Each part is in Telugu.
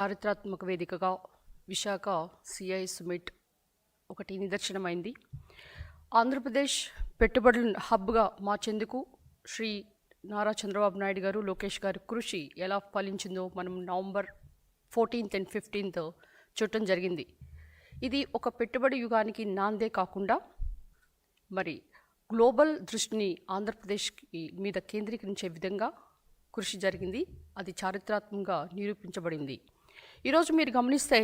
చారిత్రాత్మక వేదికగా విశాఖ సిఐ సుమిట్ ఒకటి నిదర్శనమైంది. ఆంధ్రప్రదేశ్ పెట్టుబడుల హబ్గా మార్చేందుకు శ్రీ నారా చంద్రబాబు నాయుడు గారు లోకేష్ గారి కృషి ఎలా ఫలించిందో మనం నవంబర్ ఫోర్టీన్త్ అండ్ ఫిఫ్టీన్త్ చూడటం జరిగింది. ఇది ఒక పెట్టుబడి యుగానికి నాందే కాకుండా మరి గ్లోబల్ దృష్టిని ఆంధ్రప్రదేశ్కి మీద కేంద్రీకరించే విధంగా కృషి జరిగింది. అది చారిత్రాత్మకంగా నిరూపించబడింది. ఈరోజు మీరు గమనిస్తే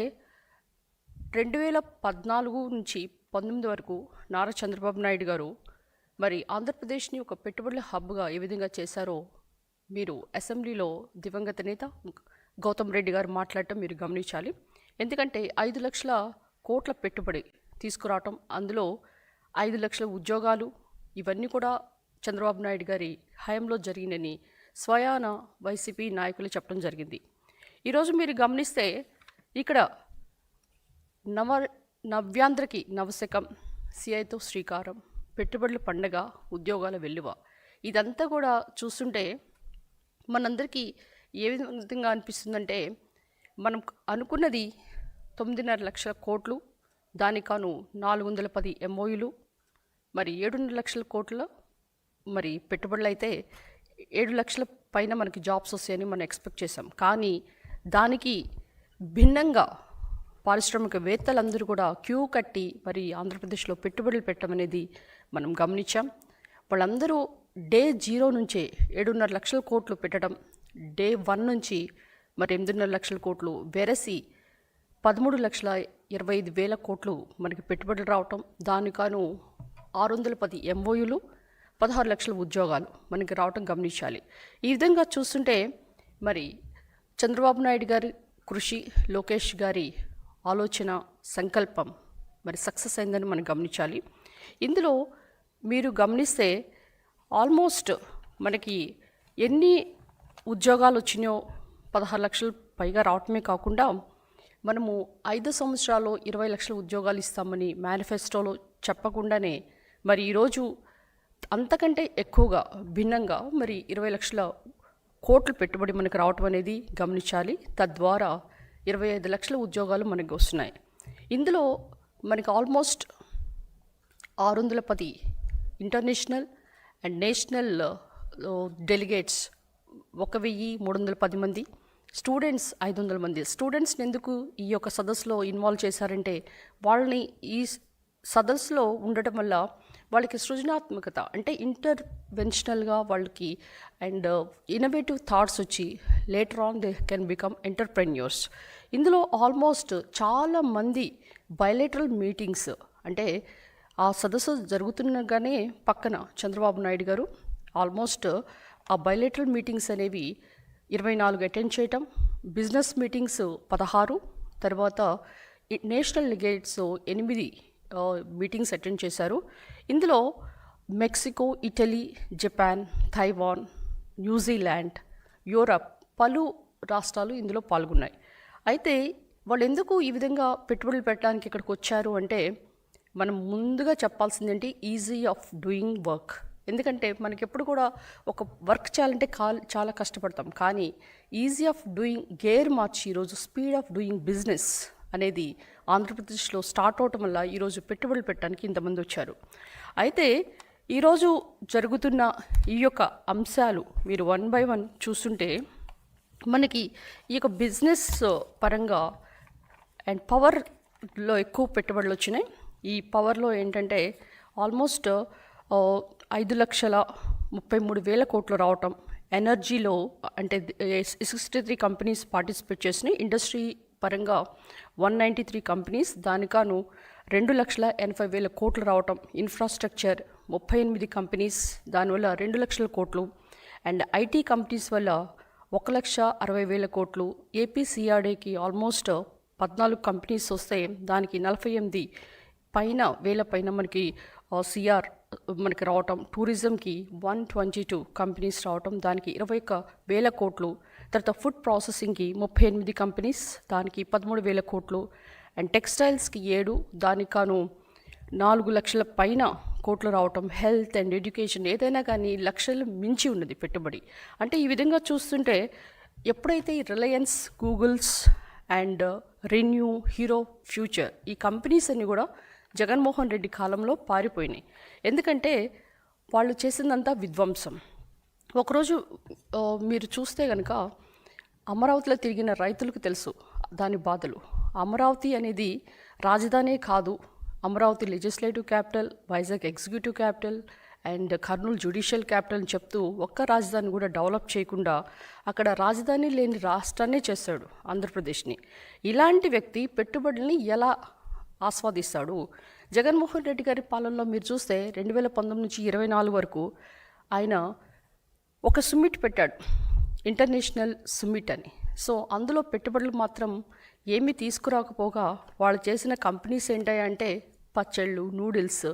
రెండు వేల పద్నాలుగు నుంచి పంతొమ్మిది వరకు నారా చంద్రబాబు నాయుడు గారు మరి ఆంధ్రప్రదేశ్ని ఒక పెట్టుబడుల హబ్గా ఏ విధంగా చేశారో మీరు అసెంబ్లీలో దివంగత నేత గౌతమ్ రెడ్డి గారు మాట్లాడటం మీరు గమనించాలి. ఎందుకంటే ఐదు లక్షల కోట్ల పెట్టుబడి తీసుకురావటం అందులో ఐదు లక్షల ఉద్యోగాలు ఇవన్నీ కూడా చంద్రబాబు నాయుడు గారి హయాంలో జరిగినని స్వయాన వైసీపీ నాయకులు చెప్పడం జరిగింది. ఈరోజు మీరు గమనిస్తే ఇక్కడ నవ నవ్యాంధ్రకి నవశకం సిఐతో శ్రీకారం పెట్టుబడుల పండగ ఉద్యోగాల వెల్లువ ఇదంతా కూడా చూస్తుంటే మనందరికీ ఏ విధంగా అనిపిస్తుందంటే మనం అనుకున్నది తొమ్మిదిన్నర లక్షల కోట్లు దానికాను నాలుగు వందల పది ఎంఓయులు మరి ఏడున్నర లక్షల కోట్ల మరి పెట్టుబడులు అయితే ఏడు లక్షల పైన మనకి జాబ్స్ వస్తాయని మనం ఎక్స్పెక్ట్ చేసాం కానీ దానికి భిన్నంగా పారిశ్రామికవేత్తలందరూ కూడా క్యూ కట్టి మరి ఆంధ్రప్రదేశ్లో పెట్టుబడులు పెట్టమనేది మనం గమనించాం. వాళ్ళందరూ డే జీరో నుంచే ఏడున్నర లక్షల కోట్లు పెట్టడం డే వన్ నుంచి మరి ఎనిమిదిన్నర లక్షల కోట్లు వెరసి పదమూడు లక్షల ఇరవై ఐదు వేల కోట్లు మనకి పెట్టుబడులు రావటం దానికాను ఆరు వందల పది ఎంఓయులు పదహారు లక్షల ఉద్యోగాలు మనకి రావటం గమనించాలి. ఈ విధంగా చూస్తుంటే మరి చంద్రబాబు నాయుడు గారి కృషి లోకేష్ గారి ఆలోచన సంకల్పం మరి సక్సెస్ అయిందని మనం గమనించాలి. ఇందులో మీరు గమనిస్తే ఆల్మోస్ట్ మనకి ఎన్ని ఉద్యోగాలు వచ్చినాయో పదహారు లక్షలు పైగా రావటమే కాకుండా మనము ఐదు సంవత్సరాల్లో ఇరవై లక్షల ఉద్యోగాలు ఇస్తామని మేనిఫెస్టోలో చెప్పకుండానే మరి ఈరోజు అంతకంటే ఎక్కువగా భిన్నంగా మరి ఇరవై లక్షల కోట్లు పెట్టుబడి మనకు రావటం అనేది గమనించాలి. తద్వారా ఇరవై ఐదు లక్షల ఉద్యోగాలు మనకు వస్తున్నాయి. ఇందులో మనకి ఆల్మోస్ట్ ఆరు వందల పది ఇంటర్నేషనల్ అండ్ నేషనల్ డెలిగేట్స్ ఒక వెయ్యి మూడు వందల పది మంది స్టూడెంట్స్ ఐదు వందల మంది. స్టూడెంట్స్ని ఎందుకు ఈ యొక్క సదస్సులో ఇన్వాల్వ్ చేశారంటే వాళ్ళని ఈ సదస్సులో ఉండటం వల్ల వాళ్ళకి సృజనాత్మకత అంటే ఇంటర్వెన్షనల్గా వాళ్ళకి అండ్ ఇన్నోవేటివ్ థాట్స్ వచ్చి later on they can become entrepreneurs ఇందులో ఆల్మోస్ట్ చాలా మంది బయలేటరల్ మీటింగ్స్ అంటే ఆ సదస్సు జరుగుతుండగానే పక్కన చంద్రబాబు నాయుడు గారు ఆల్మోస్ట్ ఆ బయలేటరల్ మీటింగ్స్ అనేవి ఇరవై నాలుగు అటెండ్ చేయటం బిజినెస్ మీటింగ్స్ పదహారు తర్వాత నేషనల్ లిగేట్స్ ఎనిమిది మీటింగ్స్ అటెండ్ చేశారు. ఇందులో Mexico Italy Japan Taiwan New Zealand Europe పలు రాష్ట్రాలు ఇందులో పాల్గొన్నాయి. అయితే వాళ్ళు ఎందుకు ఈ విధంగా పెట్టుబడులు పెట్టడానికి ఇక్కడికి వచ్చారు అంటే మనం ముందుగా చెప్పాల్సింది ఏంటి ఈజీ ఆఫ్ డూయింగ్ వర్క్ ఎందుకంటే మనకి ఎప్పుడు కూడా ఒక వర్క్ చేయాలంటే కా- చాలా కష్టపడతాం. కానీ ఈజీ ఆఫ్ డూయింగ్ గేర్ మార్చి ఈరోజు స్పీడ్ ఆఫ్ డూయింగ్ బిజినెస్ అనేది ఆంధ్రప్రదేశ్లో స్టార్ట్ అవటం వల్ల ఈరోజు పెట్టుబడులు పెట్టడానికి ఇంతమంది వచ్చారు. అయితే ఈరోజు జరుగుతున్న ఈ యొక్క అంశాలు మీరు వన్ బై వన్ చూస్తుంటే మనకి ఈ యొక్క బిజినెస్ పరంగా అండ్ పవర్లో ఎక్కువ పెట్టుబడులు వచ్చినాయి. ఈ పవర్లో ఏంటంటే ఆల్మోస్ట్ ఐదు లక్షల ముప్పై మూడు వేల కోట్లు రావటం ఎనర్జీలో అంటే సిక్స్టీ త్రీ కంపెనీస్ పార్టిసిపేట్ చేసినాయి. ఇండస్ట్రీ పరంగా వన్ నైంటీ త్రీ కంపెనీస్ దానికాను రెండు లక్షల ఎనభై వేల కోట్లు రావటం ఇన్ఫ్రాస్ట్రక్చర్ ముప్పై ఎనిమిది కంపెనీస్ దానివల్ల రెండు లక్షల కోట్లు అండ్ ఐటీ కంపెనీస్ వల్ల ఒక లక్ష అరవై వేల కోట్లు. ఏపీసీఆర్డేకి ఆల్మోస్ట్ పద్నాలుగు కంపెనీస్ వస్తే దానికి నలభై ఎనిమిది పైన వేల పైన మనకి సిఆర్ మనకి రావటం టూరిజంకి వన్ ట్వంటీ టూ కంపెనీస్ రావటం దానికి ఇరవై ఒక్క వేల కోట్లు. తర్వాత ఫుడ్ ప్రాసెసింగ్కి ముప్పై ఎనిమిది కంపెనీస్ దానికి పదమూడు వేల కోట్లు. అండ్ టెక్స్టైల్స్కి ఏడు దానికి కాను నాలుగు లక్షల పైన కోట్లు రావటం హెల్త్ అండ్ ఎడ్యుకేషన్ ఏదైనా కానీ లక్షలు మించి ఉన్నది పెట్టుబడి. అంటే ఈ విధంగా చూస్తుంటే ఎప్పుడైతే ఈ Reliance Googles and ReNew Hero Future ఈ కంపెనీస్ అన్నీ కూడా జగన్మోహన్ రెడ్డి కాలంలో పారిపోయినాయి. ఎందుకంటే వాళ్ళు చేసిందంతా విధ్వంసం. ఒకరోజు మీరు చూస్తే కనుక అమరావతిలో తిరిగిన రైతులకు తెలుసు దాని బాధలు. అమరావతి అనేది రాజధానే కాదు. Amaravati legislative capital Vizag executive capital and Kurnool judicial capital అని చెప్తూ ఒక్క రాజధాని కూడా డెవలప్ చేయకుండా అక్కడ రాజధాని లేని రాష్ట్రాన్నే చేశాడు ఆంధ్రప్రదేశ్ని. ఇలాంటి వ్యక్తి పెట్టుబడుల్ని ఎలా ఆస్వాదిస్తాడు? జగన్మోహన్ రెడ్డి గారి పాలనలో మీరు చూస్తే రెండు వేల పంతొమ్మిది నుంచి ఇరవై నాలుగు వరకు ఆయన ఒక సుమిట్ పెట్టాడు. ఇంటర్నేషనల్ సుమిట్ అని. సో అందులో పెట్టుబడులు మాత్రం ఏమీ తీసుకురాకపోగా వాళ్ళు చేసిన కంపెనీస్ ఏంటంటే పచ్చళ్ళు నూడిల్స్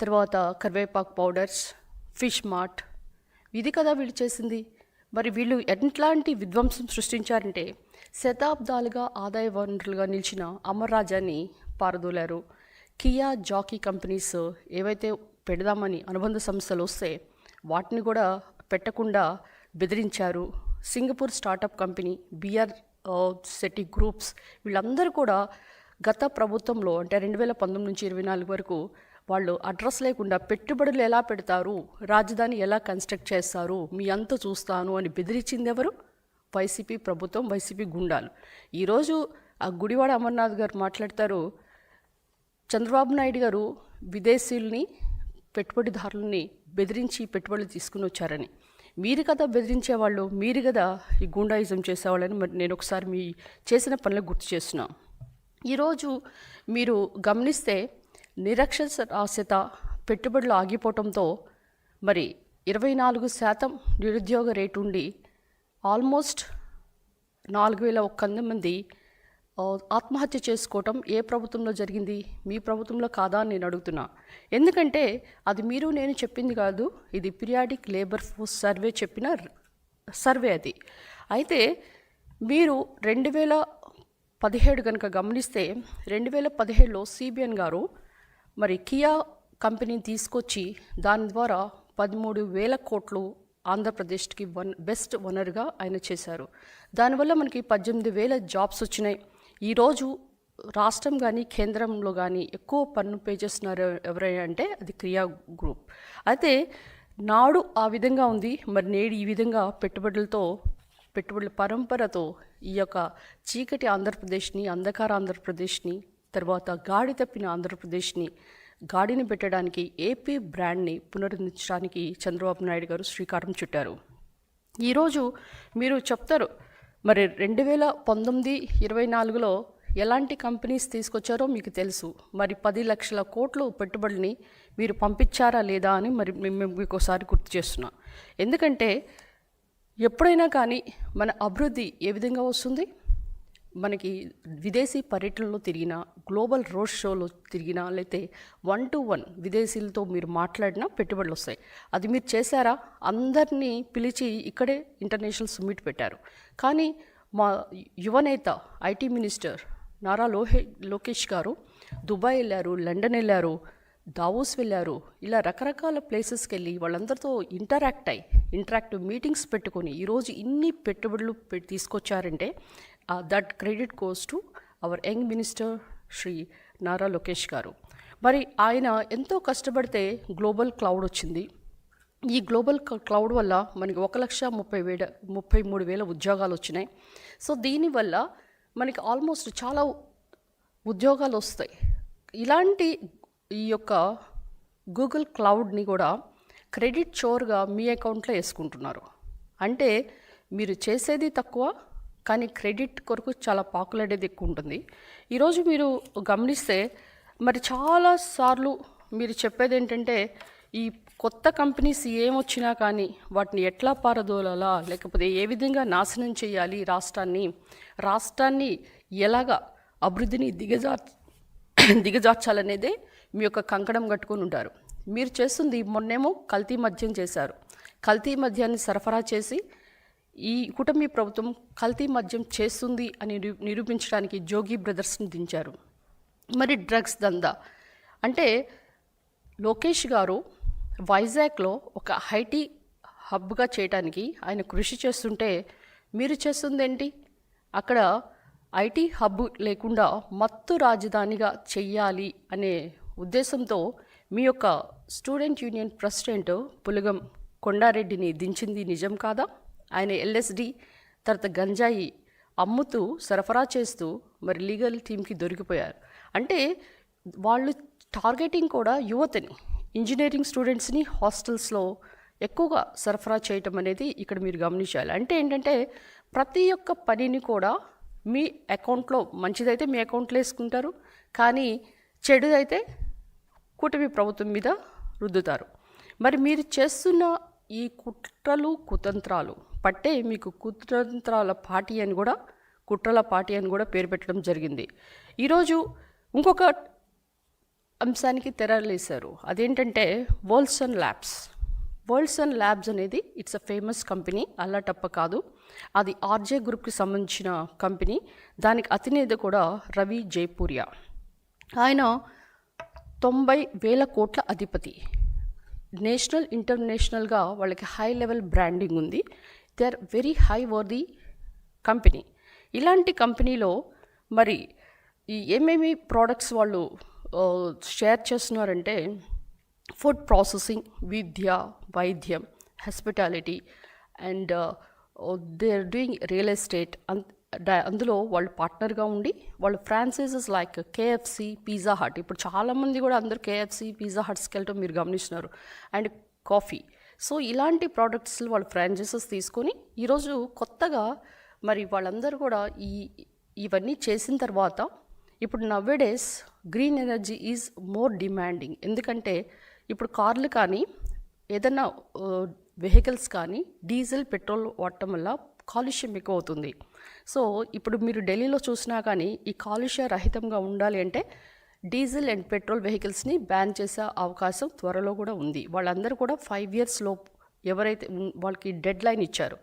తర్వాత కరివేపాకు పౌడర్స్ ఫిష్ మార్ట్. ఇది కదా వీళ్ళు చేసింది. మరి వీళ్ళు ఎట్లాంటి విధ్వంసం సృష్టించారంటే శతాబ్దాలుగా ఆదాయ వనరులుగా నిలిచిన అమర్రాజాన్ని పారదోలారు. కియా జాకీ కంపెనీస్ ఏవైతే పెడదామని అనుబంధ సంస్థలు వస్తే వాటిని కూడా పెట్టకుండా బెదిరించారు. Singapore startup company B R SETI groups వీళ్ళందరూ కూడా గత ప్రభుత్వంలో అంటే రెండు వేల పంతొమ్మిది నుంచి ఇరవై నాలుగు వరకు వాళ్ళు అడ్రస్ లేకుండా పెట్టుబడులు ఎలా పెడతారు రాజధాని ఎలా కన్స్ట్రక్ట్ చేస్తారు మీ అంత చూస్తాను అని బెదిరించింది ఎవరు? వైసీపీ ప్రభుత్వం వైసీపీ గుండాలు. ఈరోజు ఆ గుడివాడ అమర్నాథ్ గారు మాట్లాడతారు. చంద్రబాబు నాయుడు గారు విదేశీయుల్ని పెట్టుబడిదారులని బెదిరించి పెట్టుబడులు తీసుకుని వచ్చారని. మీరు కదా బెదిరించేవాళ్ళు మీరు కదా ఈ గూండాయిజం చేసేవాళ్ళని మరి నేను ఒకసారి మీ చేసిన పనులకు గుర్తు చేస్తున్నా. ఈరోజు మీరు గమనిస్తే నిరక్షరాస్యత పెట్టుబడులు ఆగిపోవటంతో మరి ఇరవై నాలుగు శాతం నిరుద్యోగ రేటు ఉండి ఆల్మోస్ట్ నాలుగు వేల ఒక్క మంది ఆత్మహత్య చేసుకోవటం ఏ ప్రభుత్వంలో జరిగింది? మీ ప్రభుత్వంలో కాదా అని నేను అడుగుతున్నా. ఎందుకంటే అది మీరు నేను చెప్పింది కాదు. ఇది పిరియాడిక్ లేబర్ ఫోర్స్ సర్వే చెప్పిన సర్వే అది. అయితే మీరు రెండు వేల పదిహేడు కనుక గమనిస్తే రెండు వేల పదిహేడులో సిబిఎన్ గారు మరి కియా కంపెనీని తీసుకొచ్చి దాని ద్వారా పదమూడు వేల కోట్లు ఆంధ్రప్రదేశ్కి వన్ బెస్ట్ వనరుగా ఆయన చేశారు. దానివల్ల మనకి పద్దెనిమిది వేల జాబ్స్ వచ్చినాయి. ఈరోజు రాష్ట్రం కానీ కేంద్రంలో కానీ ఎక్కువ పన్ను పే చేస్తున్నారు ఎవరైనా అంటే అది క్రియా గ్రూప్. అయితే నాడు ఆ విధంగా ఉంది. మరి నేడు ఈ విధంగా పెట్టుబడులతో పెట్టుబడుల పరంపరతో ఈ యొక్క చీకటి ఆంధ్రప్రదేశ్ని అంధకార ఆంధ్రప్రదేశ్ని తర్వాత గాడి తప్పిన ఆంధ్రప్రదేశ్ని గాడిని పెట్టడానికి ఏపీ బ్రాండ్ని పునరుద్ధరించడానికి చంద్రబాబు నాయుడు గారు శ్రీకారం చుట్టారు. ఈరోజు మీరు చెప్తారు మరి రెండు వేల పంతొమ్మిది ఇరవై నాలుగులో ఎలాంటి కంపెనీస్ తీసుకొచ్చారో మీకు తెలుసు. మరి పది లక్షల కోట్లు పెట్టుబడిని మీరు పంపించారా లేదా అని మరి మేము మీకు ఒకసారి గుర్తు చేస్తున్నాం. ఎందుకంటే ఎప్పుడైనా కానీ మన అభివృద్ధి ఏ విధంగా వస్తుంది? మనకి విదేశీ పర్యటనలో తిరిగినా గ్లోబల్ రోడ్ షోలో తిరిగినా లేకపోతే వన్ టు వన్ విదేశీలతో మీరు మాట్లాడినా పెట్టుబడులు వస్తాయి. అది మీరు చేశారా? అందరినీ పిలిచి ఇక్కడే ఇంటర్నేషనల్ సమ్మిట్ పెట్టారు. కానీ మా యువనేత ఐటీ మినిస్టర్ నారా లోహే లోకేష్ గారు దుబాయ్ వెళ్ళారు లండన్ వెళ్ళారు దావోస్ వెళ్ళారు ఇలా రకరకాల ప్లేసెస్కి వెళ్ళి వాళ్ళందరితో ఇంటరాక్ట్ అయ్యి ఇంటరాక్టివ్ మీటింగ్స్ పెట్టుకొని ఈరోజు ఇన్ని పెట్టుబడులు పె- తీసుకొచ్చారంటే that credit goes to our young minister Shri Nara Lokesh గారు. మరి ఆయన ఎంతో కష్టపడితే గ్లోబల్ క్లౌడ్ వచ్చింది. ఈ గ్లోబల్ క్లౌడ్ వల్ల మనకి ఒక లక్ష ముప్పై వేల ముప్పై మూడు వేల ఉద్యోగాలు వచ్చినాయి. సో దీనివల్ల మనకి ఆల్మోస్ట్ చాలా ఉద్యోగాలు వస్తాయి. ఇలాంటి ఈ యొక్క గూగుల్ క్లౌడ్ని కూడా క్రెడిట్ చోర్గా మీ అకౌంట్లో వేసుకుంటున్నారు. అంటే మీరు చేసేది తక్కువ కానీ క్రెడిట్ కొరకు చాలా పాకులాడేది ఎక్కువ ఉంటుంది ఈరోజు మీరు గమనిస్తే మరి చాలా సార్లు మీరు చెప్పేది ఏంటంటే ఈ కొత్త కంపెనీస్ ఏమొచ్చినా కానీ వాటిని ఎట్లా పారదోలాలా లేకపోతే ఏ విధంగా నాశనం చేయాలి రాష్ట్రాన్ని రాష్ట్రాన్ని ఎలాగా అభివృద్ధిని దిగజార్ దిగజార్చాలనేదే మీ యొక్క కంకణం కట్టుకొని ఉంటారు. మీరు చేస్తుంది మొన్నేమో కల్తీ మద్యం చేశారు. కల్తీ మద్యాన్ని సరఫరా చేసి ఈ కుటుంబీ ప్రభుత్వం కల్తీ మద్యం చేస్తుంది అని నిరూపించడానికి జోగి బ్రదర్స్ని దించారు. మరి డ్రగ్స్ దందా? అంటే లోకేష్ గారు వైజాగ్లో ఒక హైటీ హబ్గా చేయడానికి ఆయన కృషి చేస్తుంటే మీరు చేస్తుంది ఏంటి అక్కడ ఐటీ హబ్ లేకుండా మత్తు రాజధానిగా చెయ్యాలి అనే ఉద్దేశంతో మీ యొక్క స్టూడెంట్ యూనియన్ ప్రెసిడెంట్ పులగం కొండారెడ్డిని దించింది నిజం కాదా? ఆయన ఎల్ఎస్డి తర్వాత గంజాయి అమ్ముతూ సరఫరా చేస్తూ మరి లీగల్ టీమ్కి దొరికిపోయారు. అంటే వాళ్ళు టార్గెటింగ్ కూడా యువతని ఇంజనీరింగ్ స్టూడెంట్స్ని హాస్టల్స్లో ఎక్కువగా సరఫరా చేయటం అనేది ఇక్కడ మీరు గమనించాలి. అంటే ఏంటంటే ప్రతి ఒక్క పనిని కూడా మీ అకౌంట్లో మంచిదైతే మీ అకౌంట్లో వేసుకుంటారు కానీ చెడుదైతే కూటమి ప్రభుత్వం మీద రుద్దుతారు. మరి మీరు చేస్తున్న ఈ కుట్రలు కుతంత్రాలు పట్టే మీకు కుతంత్రాల పార్టీ అని కూడా కుట్రల పార్టీ అని కూడా పేరు పెట్టడం జరిగింది. ఈరోజు ఇంకొక అంశానికి తెరలేశారు. అదేంటంటే వోల్సన్ ల్యాబ్స్. వోల్సన్ ల్యాబ్స్ అనేది ఇట్స్ అ ఫేమస్ కంపెనీ అల్లాటప్ప కాదు. అది ఆర్జే గ్రూప్కి సంబంధించిన కంపెనీ. దానికి అతినేత కూడా రవి జైపూరియా. ఆయన తొంభై వేల కోట్ల అధిపతి. నేషనల్ ఇంటర్నేషనల్గా వాళ్ళకి హై లెవెల్ బ్రాండింగ్ ఉంది. They are very high worthy company ఇలాంటి కంపెనీలో మరి ఈ ఏమేమి ప్రోడక్ట్స్ వాళ్ళు షేర్ చేస్తున్నారంటే ఫుడ్ ప్రాసెసింగ్ విద్య వైద్యం hospitality and they are doing real estate అందులో వాళ్ళు పార్ట్నర్గా ఉండి వాళ్ళు franchises like KFC pizza hut ఇప్పుడు చాలామంది కూడా అందరూ కేఎఫ్సి పిజ్జా హట్స్కి వెళ్ళటం మీరు గమనిస్తున్నారు. And coffee. సో ఇలాంటి ప్రోడక్ట్స్ వాళ్ళు ఫ్రాంచైజెస్ తీసుకొని ఈరోజు కొత్తగా మరి వాళ్ళందరూ కూడా ఈ ఇవన్నీ చేసిన తర్వాత ఇప్పుడు nowadays green energy is more demanding. ఎందుకంటే ఇప్పుడు కార్లు కానీ ఏదైనా వెహికల్స్ కానీ డీజిల్ పెట్రోల్ వాడటం వల్ల కాలుష్యం ఎక్కువ అవుతుంది సో ఇప్పుడు మీరు ఢిల్లీలో చూసినా కానీ ఈ కాలుష్య రహితంగా ఉండాలి అంటే డీజిల్ అండ్ పెట్రోల్ వెహికల్స్ని బ్యాన్ చేసే అవకాశం త్వరలో కూడా ఉంది. వాళ్ళందరూ కూడా ఫైవ్ ఇయర్స్ లోపు ఎవరైతే వాళ్ళకి డెడ్ లైన్ ఇచ్చారు.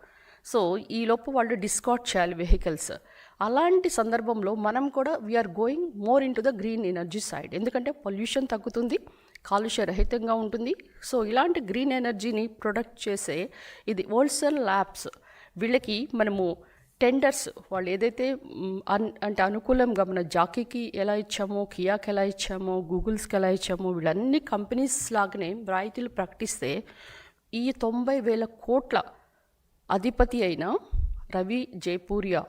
సో ఈ లోపు వాళ్ళు డిస్కార్డ్ చేయాలి వెహికల్స్ అలాంటి సందర్భంలో మనం కూడా we are going more into the green energy side ఎందుకంటే పొల్యూషన్ తగ్గుతుంది కాలుష్య రహితంగా ఉంటుంది. సో ఇలాంటి గ్రీన్ ఎనర్జీని ప్రొడక్ట్ చేసే ఇది హోల్సేల్ ల్యాబ్స్ వీళ్ళకి మనము టెండర్స్ వాళ్ళు ఏదైతే అన్ అంటే అనుకూలంగా మన జాకీకి ఎలా ఇచ్చామో కియాకి ఎలా ఇచ్చామో గూగుల్స్కి ఎలా ఇచ్చామో వీళ్ళన్ని కంపెనీస్ లాగానే రాయితీలు ప్రకటిస్తే ఈ తొంభై వేల కోట్ల అధిపతి అయిన రవి జైపూరియా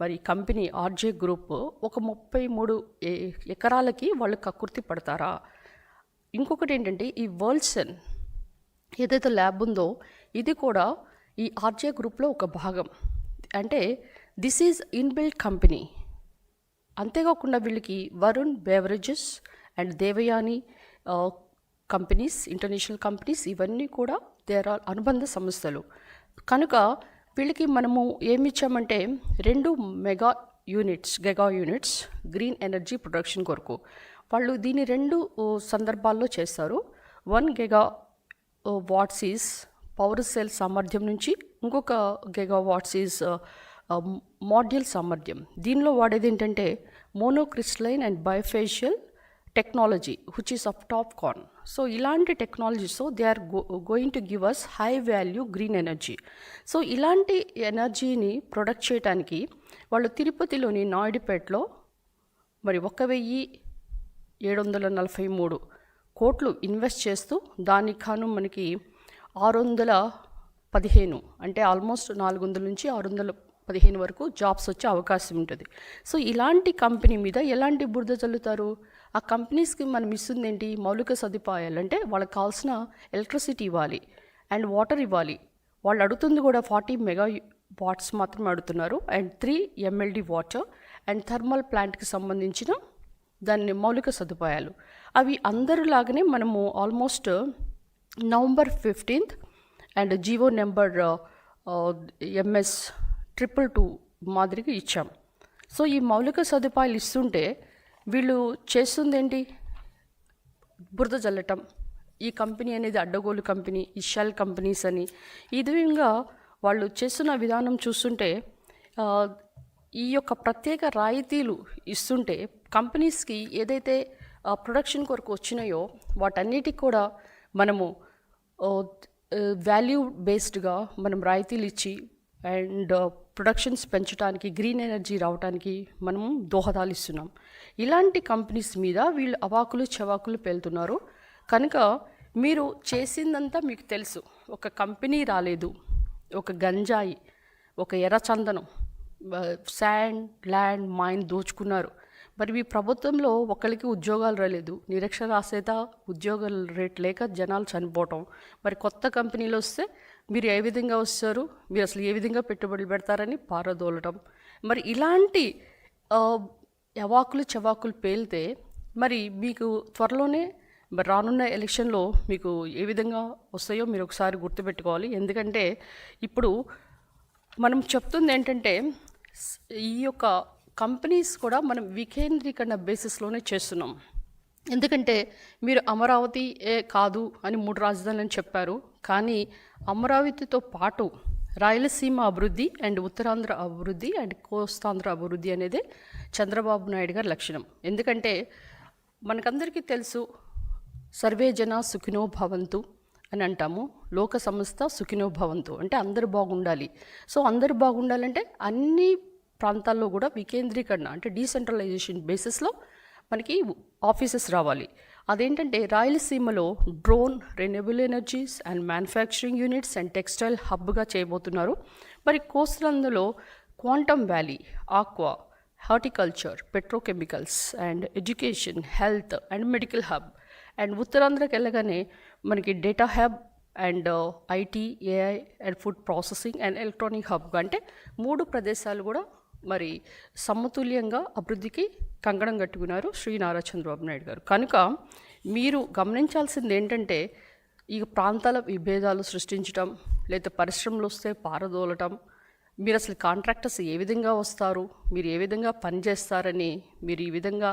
మరి కంపెనీ ఆర్జే గ్రూప్ ఒక ముప్పై మూడు ఏ- ఎకరాలకి వాళ్ళు కకృతి పడతారా? ఇంకొకటి ఏంటంటే ఈ వరల్డ్సన్ ఏదైతే ల్యాబ్ ఉందో ఇది కూడా ఈ ఆర్జే గ్రూప్లో ఒక భాగం. అంటే దిస్ ఈజ్ ఇన్బిల్ట్ కంపెనీ అంతేకాకుండా వీళ్ళకి Varun beverages and Devyani companies international companies ఇవన్నీ కూడా దేర్ ఆర్ అనుబంధ సంస్థలు. కనుక వీళ్ళకి మనము ఏమి ఇచ్చామంటే రెండు mega units giga units green energy production కొరకు. వాళ్ళు దీని రెండు uh, సందర్భాల్లో చేస్తారు. One giga uh, watts is power cell సామర్థ్యం నుంచి ఇంకొక గెగావాట్స్ ఈజ్ మాడ్యూల్ సామర్థ్యం దీనిలో వాడేది ఏంటంటే monocrystalline and bifacial technology which is of TOPCon so ఇలాంటి టెక్నాలజీస్తో they are going to give us high value green energy so ఇలాంటి ఎనర్జీని ప్రొడక్ట్ చేయడానికి వాళ్ళు తిరుపతిలోని నాయుడుపేటలో మరి ఒక వెయ్యి ఏడు వందల నలభై మూడు కోట్లు ఇన్వెస్ట్ చేస్తూ దానికి కాను మనకి ఆరు వందల పదిహేను అంటే ఆల్మోస్ట్ నాలుగు వందల నుంచి ఆరు వందల పదిహేను వరకు జాబ్స్ వచ్చే అవకాశం ఉంటుంది. సో ఇలాంటి కంపెనీ మీద ఎలాంటి బురద చల్లుతారు? ఆ కంపెనీస్కి మనం ఇస్తుంది ఏంటి? మౌలిక సదుపాయాలు అంటే వాళ్ళకి కావాల్సిన ఎలక్ట్రిసిటీ ఇవ్వాలి అండ్ వాటర్ ఇవ్వాలి. వాళ్ళు అడుగుతుంది కూడా ఫార్టీ మెగా వాట్స్ మాత్రమే అడుగుతున్నారు. And three MLD water and thermal ప్లాంట్కి సంబంధించిన దాని మౌలిక సదుపాయాలు. అవి అందరిలాగానే మనము almost November fifteenth and GO number MS triple two మాదిరిగా ఇచ్చాం. సో ఈ మౌలిక సదుపాయాలు ఇస్తుంటే వీళ్ళు చేస్తుంది ఏంటి బురద జల్లటం. ఈ కంపెనీ అనేది అడ్డగోలు కంపెనీ ఈ షెల్ కంపెనీస్ అని. ఈ విధంగా వాళ్ళు చేస్తున్న విధానం చూస్తుంటే ఈ యొక్క ప్రత్యేక రాయితీలు ఇస్తుంటే కంపెనీస్కి ఏదైతే ప్రొడక్షన్ కొరకు వచ్చినాయో వాటన్నిటికి కూడా మనము వాల్యూ బేస్డ్గా మనం రాయితీలు ఇచ్చి అండ్ ప్రొడక్షన్స్ పెంచడానికి గ్రీన్ ఎనర్జీ రావడానికి మనం దోహదాలు ఇస్తున్నాం. ఇలాంటి కంపెనీస్ మీద వీళ్ళు అవాకులు చవాకులు పేలుతున్నారు. కనుక మీరు చేసిందంతా మీకు తెలుసు. ఒక కంపెనీ రాలేదు. ఒక గంజాయి ఒక ఎర్రచందనం శాండ్ ల్యాండ్ మైన్ దోచుకున్నారు. మరి మీ ప్రభుత్వంలో ఒకరికి ఉద్యోగాలు రాలేదు నిరక్షరాస్యత ఉద్యోగాల రేట్ లేక జనాలు చనిపోవటం. మరి కొత్త కంపెనీలు వస్తే మీరు ఏ విధంగా వస్తారు? మీరు అసలు ఏ విధంగా పెట్టుబడులు పెడతారని పారదోలటం. మరి ఇలాంటి యవాకులు అవాకులు చవాకులు పేలితే మరి మీకు త్వరలోనే మరి రానున్న ఎలక్షన్లో మీకు ఏ విధంగా వస్తాయో మీరు ఒకసారి గుర్తుపెట్టుకోవాలి. ఎందుకంటే ఇప్పుడు మనం చెప్తుంది ఏంటంటే ఈ యొక్క కంపెనీస్ కూడా మనం వికేంద్రీకరణ బేసిస్లోనే చేస్తున్నాం. ఎందుకంటే మీరు అమరావతి ఏ కాదు అని మూడు రాజధానులని చెప్పారు. కానీ అమరావతితో పాటు రాయలసీమ అభివృద్ధి అండ్ ఉత్తరాంధ్ర అభివృద్ధి అండ్ కోస్తాంధ్ర అభివృద్ధి అనేది చంద్రబాబు నాయుడు గారి లక్షణం. ఎందుకంటే మనకందరికీ తెలుసు సర్వే జన సుఖినో భవంతు అని అంటాము. లోక సంస్థ సుఖినో భవంతు. అంటే అందరు బాగుండాలి. సో అందరు బాగుండాలంటే అన్ని ప్రాంతాల్లో కూడా వికేంద్రీకరణ అంటే డీసెంట్రలైజేషన్ బేసిస్లో మనకి ఆఫీసెస్ రావాలి. అదేంటంటే రాయలసీమలో drone renewable energies and manufacturing units and textile హబ్గా చేయబోతున్నారు. మరి కోస్టలందులో quantum valley aqua horticulture petrochemicals and education health and medical hub and ఉత్తరాంధ్రకి వెళ్ళగానే మనకి data hub and IT AI and food processing and electronic hub అంటే మూడు ప్రదేశాలు కూడా మరి సమతుల్యంగా అభివృద్ధికి కంకణం కట్టుకున్నారు శ్రీ నారా చంద్రబాబు నాయుడు గారు. కనుక మీరు గమనించాల్సింది ఏంటంటే ఈ ప్రాంతాల విభేదాలు సృష్టించడం లేదా పరిశ్రమలు వస్తే పారదోలటం మీరు అసలు కాంట్రాక్టర్స్ ఏ విధంగా వస్తారు మీరు ఏ విధంగా పనిచేస్తారని మీరు ఈ విధంగా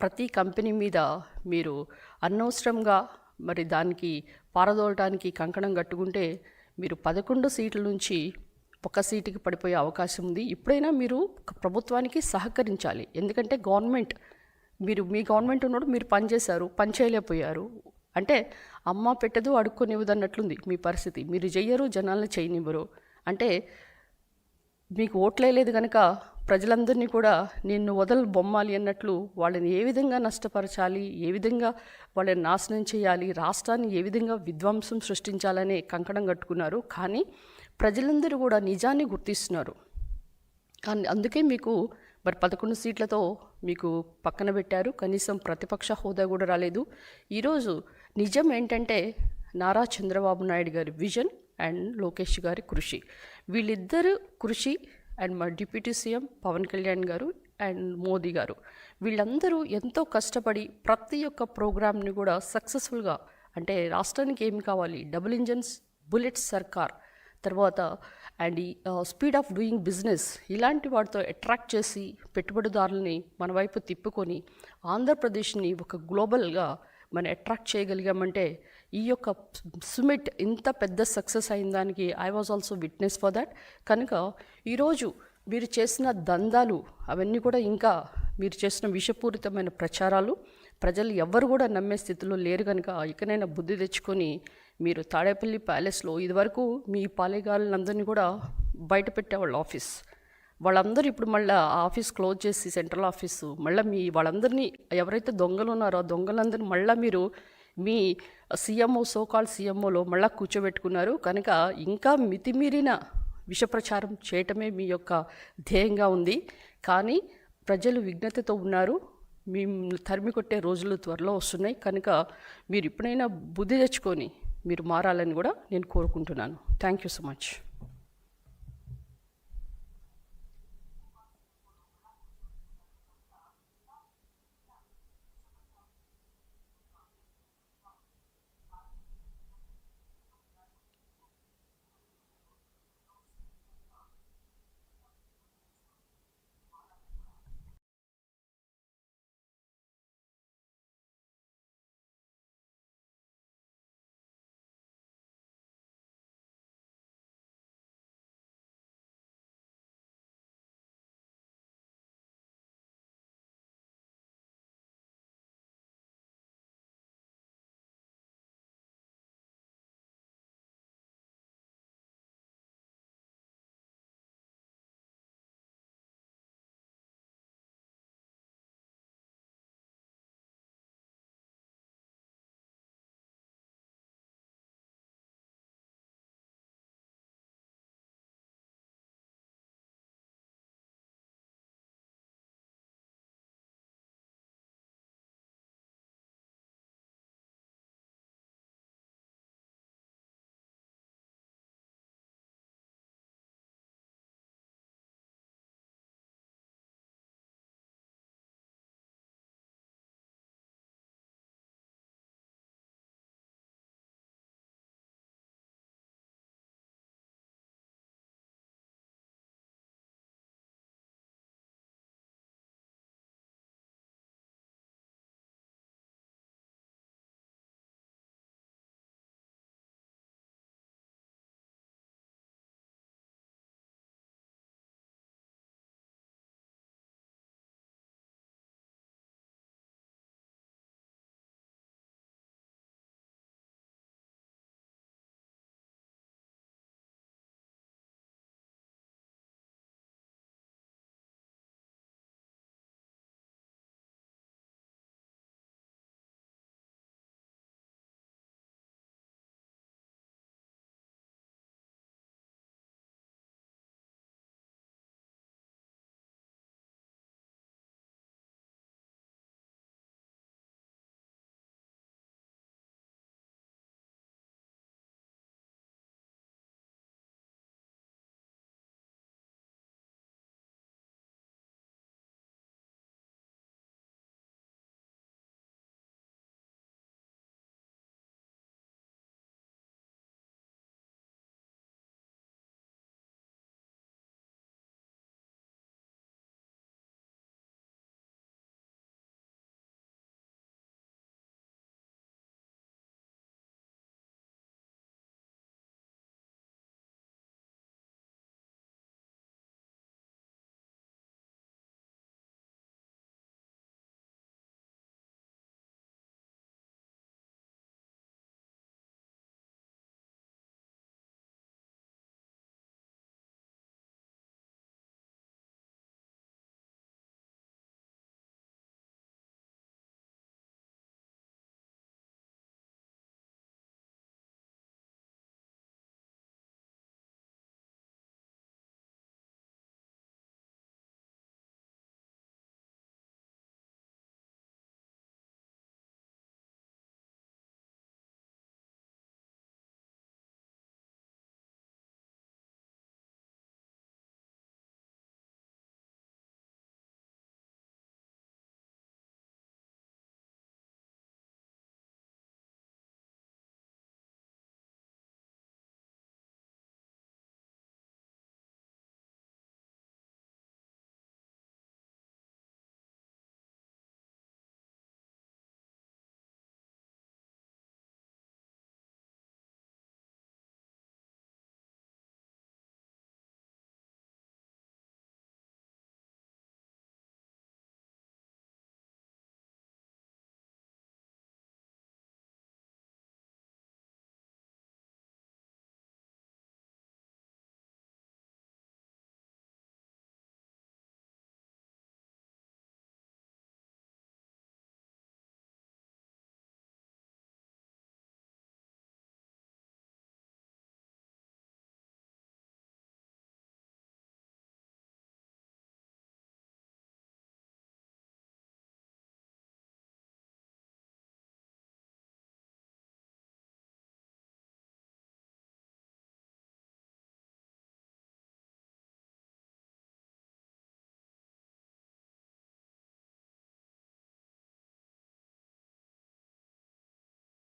ప్రతి కంపెనీ మీద మీరు అనవసరంగా మరి దానికి పారదోలటానికి కంకణం కట్టుకుంటే మీరు పదకొండు సీట్ల నుంచి ఒక సీటుకి పడిపోయే అవకాశం ఉంది. ఇప్పుడైనా మీరు ప్రభుత్వానికి సహకరించాలి. ఎందుకంటే గవర్నమెంట్ మీరు మీ గవర్నమెంట్ ఉన్నప్పుడు మీరు పనిచేశారు పని చేయలేకపోయారు. అంటే అమ్మ పెట్టదు అడుక్కొనివ్వదు అన్నట్లుంది మీ పరిస్థితి. మీరు చెయ్యరు జనాలను చేయనివ్వరు. అంటే మీకు ఓట్లేదు కనుక ప్రజలందరినీ కూడా నిన్ను వదలు బొమ్మాలి అన్నట్లు వాళ్ళని ఏ విధంగా నష్టపరచాలి ఏ విధంగా వాళ్ళని నాశనం చేయాలి రాష్ట్రాన్ని ఏ విధంగా విధ్వంసం సృష్టించాలనే కంకణం కట్టుకున్నారు. కానీ ప్రజలందరూ కూడా నిజాన్ని గుర్తిస్తున్నారు. కానీ అందుకే మీకు మరి పదకొండు సీట్లతో మీకు పక్కన పెట్టారు. కనీసం ప్రతిపక్ష హోదా కూడా రాలేదు. ఈరోజు నిజం ఏంటంటే నారా చంద్రబాబు నాయుడు గారి విజన్ అండ్ లోకేష్ గారి కృషి. వీళ్ళిద్దరు కృషి అండ్ మా డిప్యూటీ సీఎం పవన్ కళ్యాణ్ గారు అండ్ మోదీ గారు. వీళ్ళందరూ ఎంతో కష్టపడి ప్రతి ఒక్క ప్రోగ్రామ్ని కూడా సక్సెస్ఫుల్గా అంటే రాష్ట్రానికి ఏమి కావాలి? డబుల్ ఇంజన్స్ బుల్లెట్ సర్కార్ తర్వాత అండ్ ఈ స్పీడ్ ఆఫ్ డూయింగ్ బిజినెస్ ఇలాంటి వాటితో అట్రాక్ట్ చేసి పెట్టుబడిదారులని మన వైపు తిప్పుకొని ఆంధ్రప్రదేశ్ని ఒక గ్లోబల్గా మనం అట్రాక్ట్ చేయగలిగామంటే ఈ యొక్క సుమిట్ ఇంత పెద్ద సక్సెస్ అయిన దానికి I was also witness for that కనుక ఈరోజు మీరు చేసిన దందాలు అవన్నీ కూడా ఇంకా మీరు చేసిన విషపూరితమైన ప్రచారాలు ప్రజలు ఎవ్వరు కూడా నమ్మే స్థితిలో లేరు కనుక ఇకనైనా బుద్ధి తెచ్చుకొని మీరు తాడేపల్లి ప్యాలెస్లో ఇదివరకు మీ పాలేగాళ్ళందరినీ కూడా బయట పెట్టేవాళ్ళు ఆఫీస్. వాళ్ళందరూ ఇప్పుడు మళ్ళీ ఆ ఆఫీస్ క్లోజ్ చేసి సెంట్రల్ ఆఫీసు మళ్ళీ మీ వాళ్ళందరినీ ఎవరైతే దొంగలు ఉన్నారో ఆ దొంగలందరినీ మళ్ళీ మీరు మీ సీఎంఓ సోకాల్ సీఎంఓలో మళ్ళీ కూర్చోబెట్టుకున్నారు. కనుక ఇంకా మితిమీరిన విషప్రచారం చేయటమే మీ యొక్క ధ్యేయంగా ఉంది. కానీ ప్రజలు విఘ్నతతో ఉన్నారు. మేము తరిమి కొట్టే రోజులు త్వరలో వస్తున్నాయి. కనుక మీరు ఇప్పుడైనా బుద్ధి తెచ్చుకొని మీరు మారాలని కూడా నేను కోరుకుంటున్నాను. Thank you so much